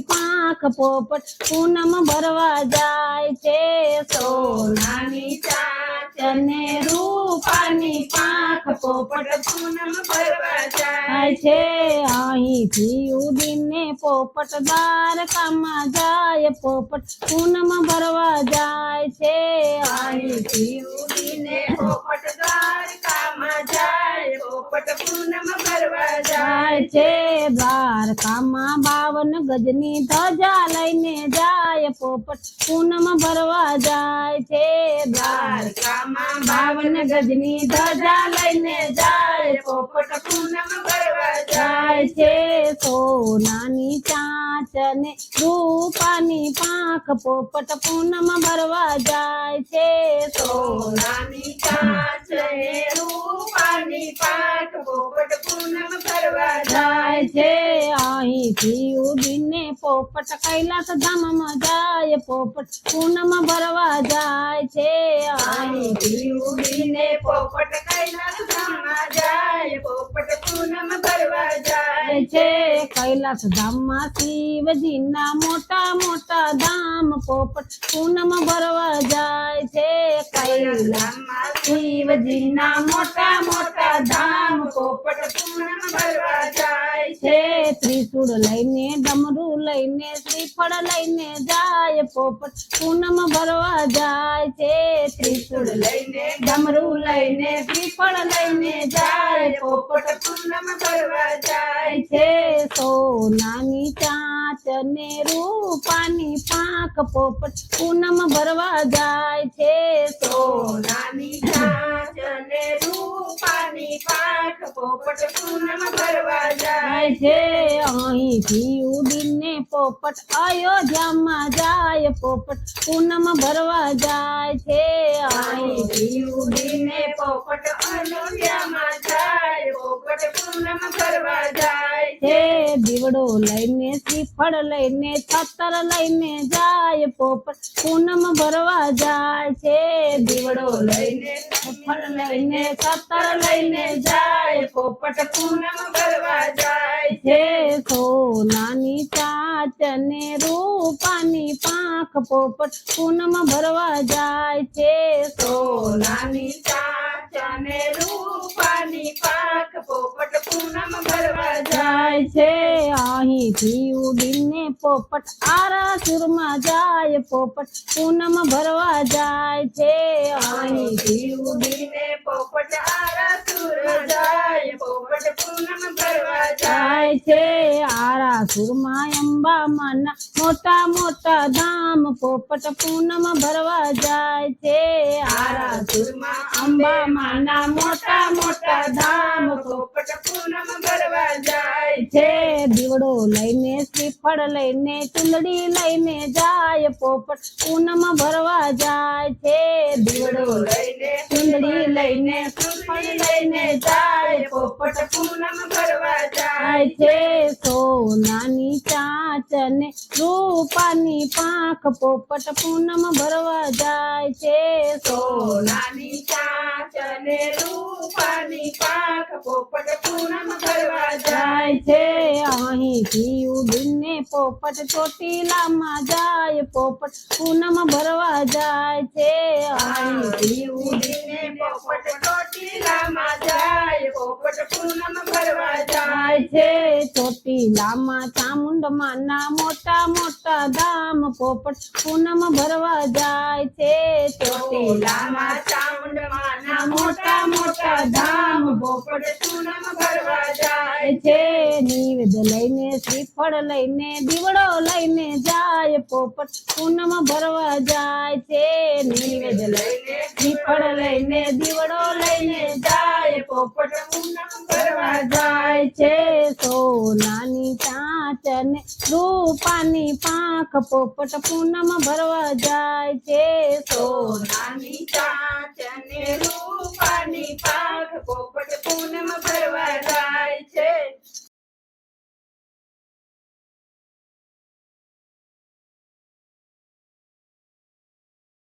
પાંખ પોપટ પૂનમ ભરવા જાય છે. સોનાની ચાચને રૂપાની પાંખ પોપટ પૂનમ ભરવા જાય છે. અહીંથી ઉડીને પોપટ દ્વારકામાં જાય, પોપટ પૂનમ ભરવા જાય છે. અહીંથી જાય છે દ્વારકામાં બાવન ગજની ધજા લઈને જાય પોપટ. પૂનમ ભરવા જાય છે દ્વારકામાં બાવન ગજની ધજા લઈને જાય પોપટ પૂનમ ભરવા જાય જાય છે સોનાની ચાંચ ને રૂપાની પાંખ. પોપટ પૂનમ ભરવા જાય છે સોનાની કાચ ને રૂપાની પાંખ. પોપટ પૂનમ ભરવા જાય જાય છે. અહીંથી ઉડીને પોપટ કૈલાસ ધામમાં જાય. પોપટ પૂનમ ભરવા જાય છે. અહીંથી પોપટ કૈલાસ ધામમાં જાય, પોપટ પૂનમ ભરવા જાય. છે કૈલાસ ધામમાં શિવજીના મોટા મોટા ધામ પોપટ પૂનમ ભરવા જાય. છે કૈલાસ કૈલાસમાં શિવજીના મોટા મોટા ધામ પોપટ પૂનમ ભરવા જાય. છે ત્રિશુળ લઈને ડમરું લઈને, શ્રીફળ લઈને જાય. પોપટ પૂનમ ભરવા જાય છે. ત્રિશુળ લઈને, ડમરું લઈને શ્રીફળ લઈને જાય. પોપટ પૂનમ ભરવા જાય છે. સોનાની ચાંચ ને રૂપાની પાંખ પોપટ પૂનમ ભરવા જાય છે. સોનાની અને પોપટ પૂનમ ભરવા જાય. જાય છે અહીંથી ઉડીને પોપટ અયોધ્યામાં જાય. પોપટ પૂનમ ભરવા જાય છે અહીંથી ઉડીને પોપટ અયોધ્યામાં જાય. પોપટ પૂનમ ભરવા જાય છે. દીવડો લઈને શ્રીફળ લઈને છતર લઈને જાય, પોપટ પૂનમ ભરવા જાય છે. દીવડો લઈને શ્રીફળ લઈને છતર લઈને જાય, પોપટ પૂનમ ભરવા જાય છે. સોનાની ચાંચ ને રૂપાની પાંખ, પોપટ પૂનમ ભરવા જાય છે. સોનાની ચાંચ અને રૂપાની પાંખ, પોપટ પૂનમ ભરવા જાય જાય છે જીવ ઉડીને પોપટ આરાસુરમાં જાય પોપટ પૂનમ ભરવા જાય છે. અહીંથી જીવ ઉડીને પોપટ આરાસુર જાય પોપટ પૂનમ ભરવા જાય જાય છે. આરાસુરમાં અંબામાના મોટા મોટા ધામ પોપટ પૂનમ ભરવા જાય છે. આરાસુરમાં અંબામાના અંબામાના મોટા મોટા ધામ પોપટ પૂનમ ભરવા જાય છે. દીવડો લઈને શ્રીફળ લઈને, ચુંદડી લઈને જાય, પોપટ પૂનમ ભરવા જાય છે. દીવડો લઈને, ચુંદડી લઈને, શ્રીફળ લઈને જાય, પોપટ પૂનમ ભરવા જાય છે. સોનાની ચાંચ ને રૂપાની પાંખ પોપટ પૂનમ ભરવા જાય છે. સોનાની ચાંચ અને રૂપાની પાંખ પોપટ પૂનમ ભરવા જાય છે. અહીંથી ઉડીને પોપટ ચોટીલામાં જાય. પોપટ પૂનમ ભરવા જાય છે. અહીંથી ઉડીને પોપટ ચોટીલામાં જાય. પોપટ પૂનમ ભરવા જાય જાય છે ચામુંડમાં ના મોટા મોટા ધામ પોપટ પૂનમ ભરવા જાય છે. ચોટીલામાં ચામુંડમાના મોટા મોટા ધામ પોપટ પૂનમ ભરવા જાય છે. નિવેદ લઈને, શ્રીફળ લઈને, દીવડો લઈને જાય પોપટ પૂનમ ભરવા જાય છે. નિવેદ લઈને, શ્રીફળ લઈને, દીવડો લઈને જાય પોપટ પૂનમ જાય છે સોનાની ચાંચ ને રૂપાની પાંખ. પોપટ પૂનમ ભરવા જાય છે સોનાની ચાંચ ને રૂપાની પાંખ. પોપટ પૂનમ ભરવા